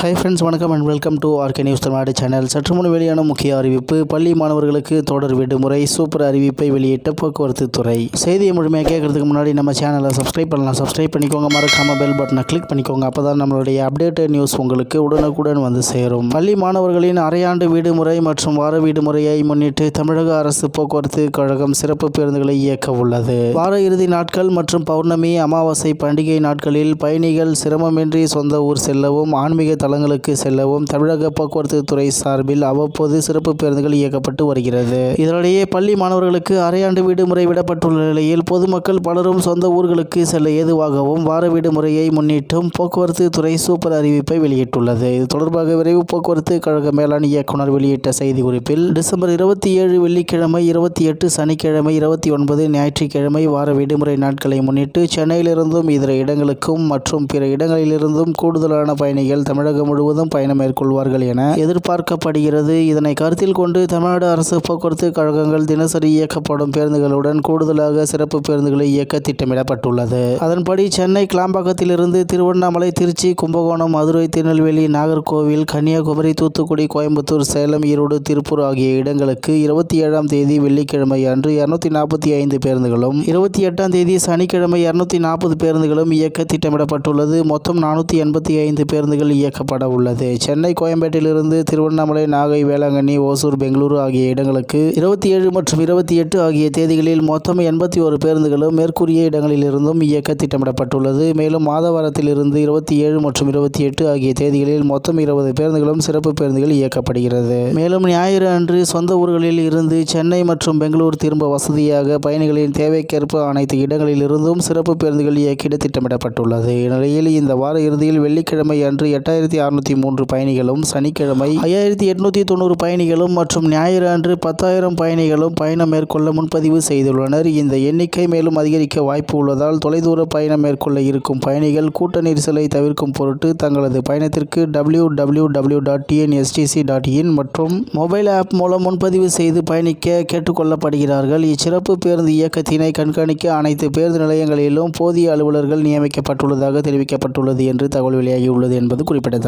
High friends வணக்கம் and welcome to RK news Tamilnadu channel சற்று முன் வெளியான முக்கிய அறிவிப்பு பள்ளி மாணவர்களுக்கு தொடர் விடுமுறை சூப்பர் அறிவிப்பை வெளியிட்ட போக்குவரத்து துறை. செய்தியை முழுமையாக கேட்கறதுக்கு முன்னாடி நம்ம சேனலை சப்ஸ்கிரைப் பண்ணலாம். சப்ஸ்கிரைப் பண்ணிக்கோங்க மறக்காம பெல் பட்டனை கிளிக் பண்ணிக்கோங்க. அப்போ தான் நம்மளுடைய அப்டேட்டட் நியூஸ் உங்களுக்கு உடனுக்குடன் வந்து சேரும். பள்ளி மாணவர்களின் அரையாண்டு விடுமுறை மற்றும் வார விடுமுறையை முன்னிட்டு தமிழக அரசு போக்குவரத்து கழகம் சிறப்பு பேருந்துகளை இயக்க உள்ளது. வார இறுதி நாட்கள் மற்றும் பௌர்ணமி அமாவாசை பண்டிகை நாட்களில் பயணிகள் சிரமமின்றி சொந்த ஊர் செல்லவும் ஆன்மீக தலங்களுக்கு செல்லவும் தமிழக போக்குவரத்து துறை சார்பில் அவ்வப்போது சிறப்பு பேருந்துகள் இயக்கப்பட்டு வருகிறது. இதனிடையே பள்ளி மாணவர்களுக்கு அரையாண்டு விடுமுறை விடப்பட்டுள்ள நிலையில் பொதுமக்கள் பலரும் சொந்த ஊர்களுக்கு செல்ல ஏதுவாகவும் வார விடுமுறையை முன்னிட்டும் போக்குவரத்து துறை சூப்பர் அறிவிப்பை வெளியிட்டுள்ளது. இது தொடர்பாக விரைவு போக்குவரத்து கழக மேலாண் இயக்குனர் வெளியிட்ட செய்தி குறிப்பில் டிசம்பர் இருபத்தி ஏழு வெள்ளிக்கிழமை இருபத்தி எட்டு சனிக்கிழமை இருபத்தி ஒன்பது ஞாயிற்றுக்கிழமை வார விடுமுறை நாட்களை முன்னிட்டு சென்னையிலிருந்தும் இதர இடங்களுக்கும் மற்றும் பிற இடங்களிலிருந்தும் கூடுதலான பயணிகள் தமிழக தமிழகம் முழுவதும் பயணம் மேற்கொள்வார்கள் என எதிர்பார்க்கப்படுகிறது. இதனை கருத்தில் கொண்டு தமிழ்நாடு அரசு போக்குவரத்து கழகங்கள் தினசரி இயக்கப்படும் பேருந்துகளுடன் கூடுதலாக சிறப்பு பேருந்துகளை இயக்க திட்டமிடப்பட்டுள்ளது. அதன்படி சென்னை கிளாம்பாக்கத்திலிருந்து திருவண்ணாமலை திருச்சி கும்பகோணம் மதுரை திருநெல்வேலி நாகர்கோவில் கன்னியாகுமரி தூத்துக்குடி கோயம்புத்தூர் சேலம் ஈரோடு திருப்பூர் ஆகிய இடங்களுக்கு இருபத்தி ஏழாம் தேதி வெள்ளிக்கிழமை அன்று இருநூத்தி நாற்பத்தி ஐந்து பேருந்துகளும் இருபத்தி எட்டாம் தேதி சனிக்கிழமை இருநூத்தி நாற்பது பேருந்துகளும் இயக்க திட்டமிடப்பட்டுள்ளது. மொத்தம் நானூற்றி எண்பத்தி ஐந்து பேருந்துகள் வழங்கப்பட உள்ளது. சென்னை கோயம்பேட்டிலிருந்து திருவண்ணாமலை நாகை வேளாங்கண்ணி ஓசூர் பெங்களூரு ஆகிய இடங்களுக்கு இருபத்தி ஏழு மற்றும் இருபத்தி எட்டு ஆகிய தேதிகளில் மொத்தம் எண்பத்தி ஒரு பேருந்துகளும் மேற்கூறிய இடங்களிலிருந்தும் இயக்க திட்டமிடப்பட்டுள்ளது. மேலும் மாதவாரத்திலிருந்து இருபத்தி ஏழு மற்றும் இருபத்தி எட்டு ஆகிய தேதிகளில் மொத்தம் இருபது பேருந்துகளும் சிறப்பு பேருந்துகள் இயக்கப்படுகிறது. மேலும் ஞாயிறு அன்று சொந்த ஊர்களில் இருந்து சென்னை மற்றும் பெங்களூர் திரும்ப வசதியாக பயணிகளின் தேவைக்கேற்ப அனைத்து இடங்களிலிருந்தும் சிறப்பு பேருந்துகள் இயக்கிட திட்டமிடப்பட்டுள்ளது. இந்நிலையில் இந்த வார இறுதியில் வெள்ளிக்கிழமை அன்று எட்டாயிரத்தி அறுநூத்தி மூன்று பயணிகளும் சனிக்கிழமை ஐயாயிரத்தி எட்நூத்தி தொண்ணூறு பயணிகளும் மற்றும் ஞாயிறு அன்று பத்தாயிரம் பயணிகளும் பயணம் மேற்கொள்ள முன்பதிவு செய்துள்ளனர். இந்த எண்ணிக்கை மேலும் அதிகரிக்க வாய்ப்பு உள்ளதால் தொலைதூர பயணம் மேற்கொள்ள இருக்கும் பயணிகள் கூட்ட நெரிசலை தவிர்க்கும் பொருட்டு தங்களது பயணத்திற்கு W W W dot TNSTC dot in மற்றும் மொபைல் ஆப் மூலம் முன்பதிவு செய்து பயணிக்க கேட்டுக்கொள்ளப்படுகிறார்கள். இச்சிறப்பு பேருந்து இயக்கத்தினை கண்காணிக்க அனைத்து பேருந்து நிலையங்களிலும் போதிய அலுவலர்கள் நியமிக்கப்பட்டுள்ளதாக தெரிவிக்கப்பட்டுள்ளது என்று தகவல் வெளியாகியுள்ளது என்பது குறிப்பிடத்தக்கது.